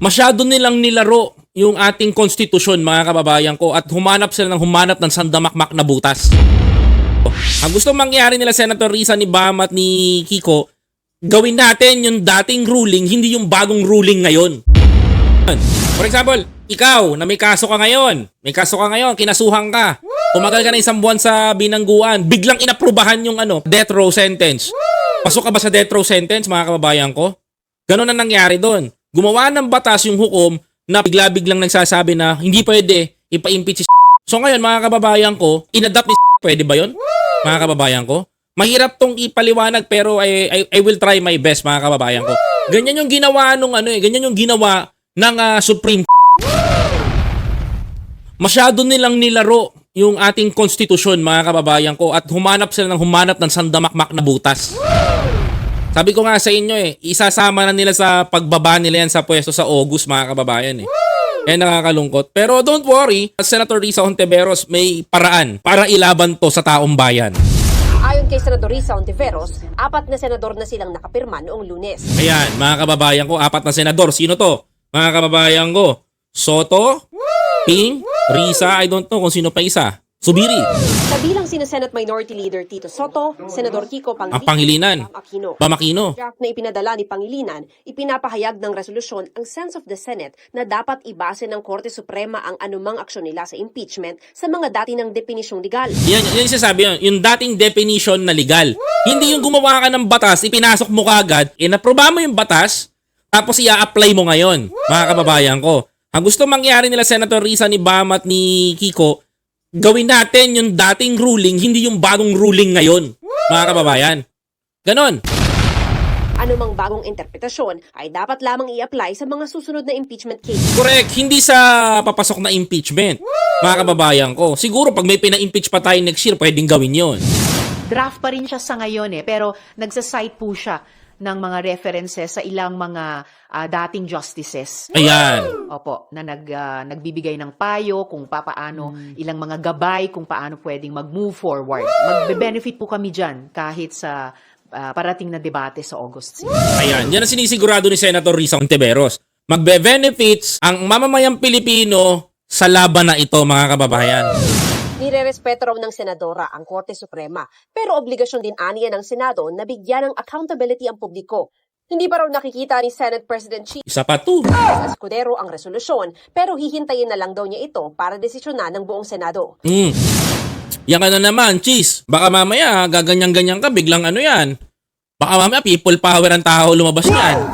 Masyado nilang nilaro yung ating konstitusyon mga kababayan ko at humanap sila ng humanap ng sandamakmak na butas. Ang gusto mangyari nila Senator Risa ni Bam at ni Kiko, gawin natin yung dating ruling, hindi yung bagong ruling ngayon. For example, ikaw na may kaso ka ngayon, may kaso ka ngayon, kinasuhan ka, tumagal ka na isang buwan sa binangguan, biglang inaprubahan yung ano, death row sentence. Pasok ka ba sa death row sentence mga kababayan ko? Ganon na nangyari doon. Gumawa ng batas yung hukom na bigla-biglang nagsasabi na hindi pwede ipa-impeach si So ngayon mga kababayan ko, inadapt ni pwede ba yon? Mga kababayan ko? Mahirap tong ipaliwanag pero I, I, I will try my best mga kababayan ko. Ganyan yung ginawa nung ano eh, ganyan yung ginawa ng ah, Supreme Masyado nilang nilaro yung ating konstitusyon mga kababayan ko at humanap sila ng humanap ng sandamakmak na butas. Sabi ko nga sa inyo eh, isasama na nila sa pagbaba nila yan sa pwesto sa August mga kababayan eh. Kaya nakakalungkot. Pero don't worry, Senator Risa Hontiveros may paraan para ilaban to sa taong bayan. Ayon kay Senador Risa Ontiveros, apat na senador na silang nakapirma noong lunes. Ayan, mga kababayan ko, apat na senador. Sino to? Mga kababayan ko, Soto, Ping, Risa, I don't know kung sino pa isa. Subiri, Kabilang sina Senate Minority Leader Tito Soto, Senador Kiko Pangilinan, ang Pangilinan, Aquino. Bamakino. Draft na ipinadala ni Pangilinan, ipinapahayag ng resolusyon ang sense of the Senate na dapat ibase ng Korte Suprema ang anumang aksyon nila sa impeachment sa mga dati ng definisyong legal. Yan, yan yung sinasabi yun. Yung dating definition na legal. Hindi yung gumawa ka ng batas, ipinasok mo kagad, inaproba mo yung batas, tapos i-apply mo ngayon, mga kababayan ko. Ang gusto mangyari nila Senator Risa ni Bam at ni Kiko, gawin natin yung dating ruling, hindi yung bagong ruling ngayon, mga kababayan. Ganon. Anumang bagong interpretasyon ay dapat lamang i-apply sa mga susunod na impeachment case. Correct, hindi sa papasok na impeachment, mga kababayan ko. Siguro pag may pina-impeach pa tayo next year, pwedeng gawin yon. Draft pa rin siya sa ngayon eh, pero nagsasite po siya ng mga references sa ilang mga ah, dating justices. Ayan. Opo, na nag, ah, nagbibigay ng payo kung papaano, ilang mga gabay kung paano pwedeng mag-move forward. Magbe-benefit po kami dyan kahit sa ah, parating na debate sa August 6. Ayan, yan ang sinisigurado ni Senator Risa Ontiveros. Magbe-benefits ang mamamayang Pilipino sa laban na ito, mga kababayan. Nirerespeto raw ng senadora ang Korte Suprema, pero obligasyon din aniya ng Senado na bigyan ng accountability ang publiko. Hindi pa raw nakikita ni Senate President Chief Isa pa to. Escudero ang resolusyon, pero hihintayin na lang daw niya ito para desisyonan ng buong Senado. Mm. Yan ka na naman, cheese. Baka mamaya, gaganyan-ganyan ka, biglang ano yan. Baka mamaya, people power ang tao lumabas yan.